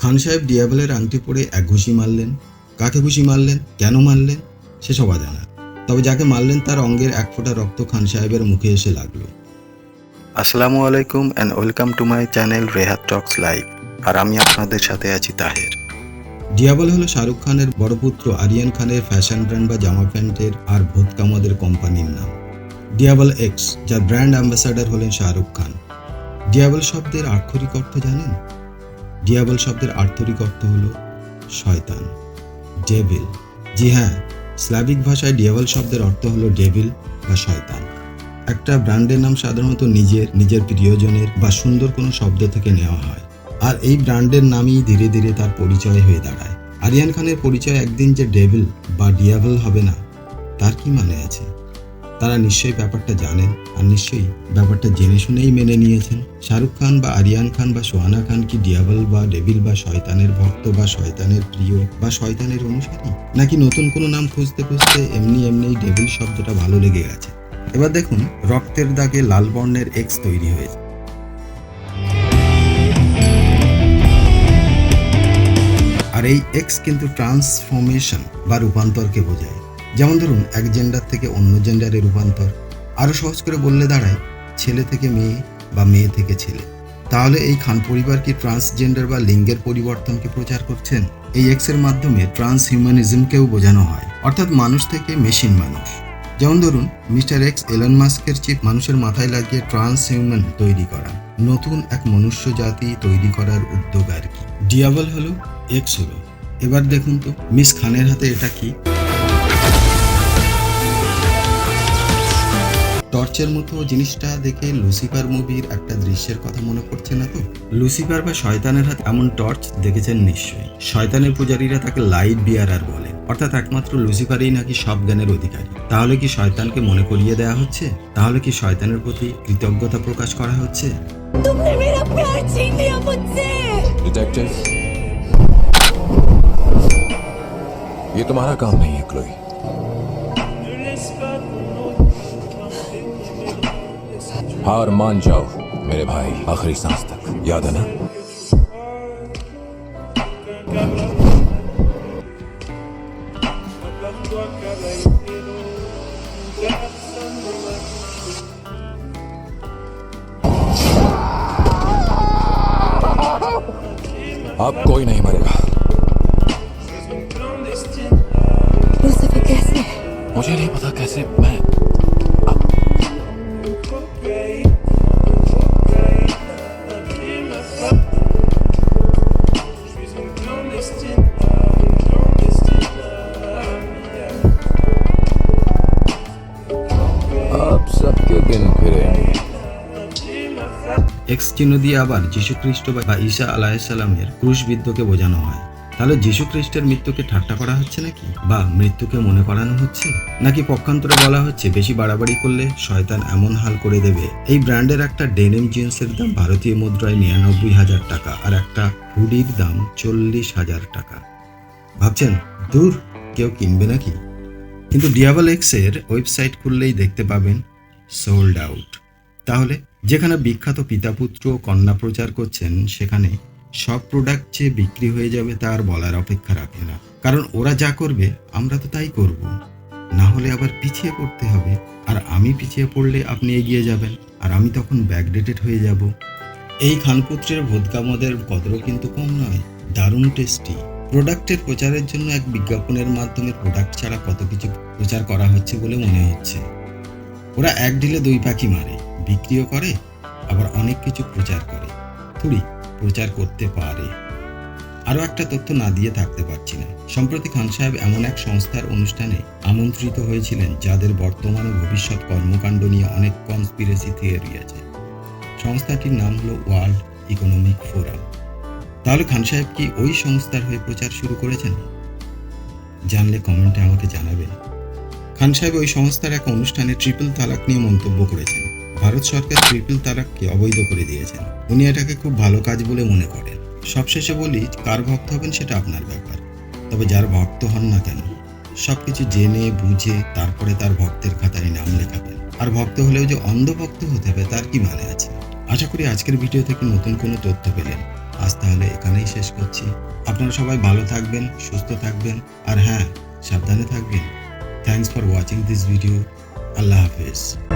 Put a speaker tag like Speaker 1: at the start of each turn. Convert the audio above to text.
Speaker 1: খান সাহেব ডিয়াবলের আংটি পরে এক ঘুষি মারলেন। কাকে ঘুষি মারলেন? কেন মারলেন? সেসব অজানা। তবে যাকে মারলেন তার অঙ্গের এক ফোঁটা রক্ত খান সাহেবের মুখে এসে লাগল।
Speaker 2: আসসালামু আলাইকুম and welcome to my channel Rehat talks live আর আমি আপনাদের সাথে আছি তাহের।
Speaker 1: ডিয়াবল হলো শাহরুখ খানের বড় পুত্র আরিয়ান খানের ফ্যাশন ব্র্যান্ড বা জামা প্যান্টের আর ভোটকামাদের কোম্পানির নাম। ডিয়াবল এক্স যার ব্র্যান্ড অ্যাম্বাসাডার হলেন শাহরুখ খান। ডিয়াবল শব্দের আক্ষরিক অর্থ জানেন? ডিয়াবল শব্দের আক্ষরিক অর্থ হল শয়তান, ডেভিল। জি হ্যাঁ স্ল্যাবিক ভাষায় ডিয়াবল শব্দের অর্থ হলো ডেভিল বা শয়তান। একটা ব্র্যান্ডের নাম সাধারণত নিজের নিজের প্রিয়জনের বা সুন্দর কোনো শব্দ থেকে নেওয়া হয়। আর এই ব্র্যান্ডের নামই ধীরে ধীরে তার পরিচয় হয়ে দাঁড়ায়। আরিয়ান খানের পরিচয় একদিন যে ডেভিল বা ডিয়াবল হবে না, তার কি মানে আছে? তারা নিশ্চয়ই ব্যাপারটা জানেন আর নিশ্চয়ই ব্যাপারটা জেনে শুনেই মেনে নিয়েছেন। শাহরুখ খান বা আরিয়ান খান বা সোহানা খান কি ডিয়াবল বা ডেভিল বা শয়তানের ভক্ত বা শয়তানের প্রিয় বা শয়তানের অনুসারী? নাকি নতুন কোনো নাম খুঁজতে খুঁজতে এমনি এমনি ডেভিল শব্দটা ভালো লেগে গেছে? এবার দেখুন, রক্তের দাগে লাল বর্ণের এক্স তৈরি হয়েছে। আর এই এক্স কিন্তু ট্রান্সফরমেশন বা রূপান্তরকে বোঝায়। যেমন ধরুন, এক জেন্ডার থেকে অন্য জেন্ডারে রূপান্তর আরও সহজ করে বললে দাঁড়ায়, ছেলে থেকে মেয়ে বা মেয়ে থেকে ছেলে। তাহলে এই খান পরিবার কি ট্রান্সজেন্ডার বা লিঙ্গের পরিবর্তনকে প্রচার করছেন? এই এক্সের মাধ্যমে ট্রান্স হিউম্যানিজমকেও বোঝানো হয়, অর্থাৎ মানুষ থেকে মেশিন মানুষ। যেমন ধরুন, মিস্টার এক্স এলন মাস্কের চিপ মানুষের মাথায় লাগিয়ে ট্রান্স হিউম্যান তৈরি করা। নতুন এক মনুষ্য জাতি তৈরি করার উদ্যোগ আর কি। ডিয়াবল হলো এক্স হলো। এবার দেখুন তো মিস খানের হাতে এটা কি? টর্চের মতো জিনিসটা দেখে লুসিফার মুভির একটা দৃশ্যের কথা মনে পড়ছে না তো লুসিফার বা শয়তানের হাতে এমন টর্চ দেখেছেন নিশ্চয়ই শয়তানের পূজারীরা তাকে লাইট বিয়ারার বলে অর্থাৎ একমাত্র লুসিফারই নাকি সব জ্ঞানের অধিকারী তাহলে কি শয়তানকে মনে করিয়ে দেওয়া হচ্ছে তাহলে কি শয়তানের প্রতি কৃতজ্ঞতা প্রকাশ করা হচ্ছে
Speaker 3: तुमने मेरा प्यार छीन लिया मुझसे
Speaker 4: डिटेक्टिव ये तुम्हारा काम नहीं है क्लोई हार मान जाओ मेरे भाई। आखिरी सांस तक। याद है ना? अब कोई नहीं मरेगा।
Speaker 3: कैसे
Speaker 4: मुझे नहीं पता कैसे मैं
Speaker 1: এক্স চিহ্ন দিয়ে আবার যীশু খ্রিস্ট বা ঈসা আলাহিসাল্লামের ক্রুশবিদ্ধকে বোঝানো হয়। তাহলে যীশু খ্রিস্টের মৃত্যুকে ঠাট্টা করা হচ্ছে নাকি? বা মৃত্যুকে মনে করানো হচ্ছে? নাকি পক্ষান্তরে বলা হচ্ছে বেশি বাড়াবাড়ি করলে শয়তান এমন হাল করে দেবে? এই ব্র্যান্ডের একটা ডেনিম জিন্সের দাম ভারতীয় মুদ্রায় নিরানব্বই হাজার টাকা আর একটা হুডির দাম চল্লিশ হাজার টাকা। ভাবছেন, দূর কেউ কিনবে নাকি? কিন্তু ডিয়াবল এক্সের ওয়েবসাইট খুললেই দেখতে পাবেন, সোল্ড আউট। তাহলে যেখানে বিখ্যাত পিতাপুত্র কন্যা প্রচার করছেন, সেখানে সব প্রোডাক্ট যে বিক্রি হয়ে যাবে তা আর বলার অপেক্ষা রাখে না। কারণ ওরা যা করবে, আমরা তো তাই করব। না হলে আবার পিছিয়ে পড়তে হবে। আর আমি পিছিয়ে পড়লে আপনি এগিয়ে যাবেন। আর আমি তখন ব্যাকডেটেড হয়ে যাব। এই খানপুত্রের ভোদকামদের কদরও কিন্তু কম নয়, দারুণ টেস্টি প্রোডাক্টের প্রচারের জন্য এক বিজ্ঞাপনের মাধ্যমে প্রোডাক্ট ছাড়া কত কিছু প্রচার করা হচ্ছে বলে মনে হচ্ছে। ওরা এক ঢিলে দুই পাখি মারে। বিক্রিও করে, আবার অনেক কিছু প্রচার করে। থুড়ি প্রচার করতে পারে। আরও একটা তথ্য না দিয়ে থাকতে পারছি না। সম্প্রতি খান সাহেব এমন এক সংস্থার অনুষ্ঠানে আমন্ত্রিত হয়েছিলেন, যাদের বর্তমান ও ভবিষ্যৎ কর্মকাণ্ড নিয়ে অনেক কনস্পিরেসি থিওরি আছে। সংস্থাটির নাম হলো ওয়ার্ল্ড ইকোনমিক ফোরাম। তাহলে খান সাহেব কি ওই সংস্থার হয়ে প্রচার শুরু করেছেন? জানলে কমেন্টে আমাকে জানাবেন। খান সাহেব ওই সংস্থার এক অনুষ্ঠানে ট্রিপল তালাক নিয়ে মন্তব্য করেছেন। ভারত সরকার ট্রিপল তালাককে অবৈধ করে দিয়েছেন। উনি এটাকে খুব ভালো কাজ বলে মনে করেন। সবশেষে বলি, কার ভক্ত হবেন সেটা আপনার ব্যাপার। তবে যার ভক্ত হন না কেন, সবকিছু জেনে, বুঝে, তারপরে তার ভক্তের খাতায় নাম লেখাবেন। আর ভক্ত হলেও যে অন্ধভক্ত হতে হবে, তার কি মানে আছে? আশা করি আজকের ভিডিও থেকে নতুন কোনো তথ্য পেলেন। আজ তাহলে এখানেই শেষ করছি। আপনারা সবাই ভালো থাকবেন, সুস্থ থাকবেন, আর হ্যাঁ সাবধানে থাকবেন। Thanks for watching this video Allah Hafiz.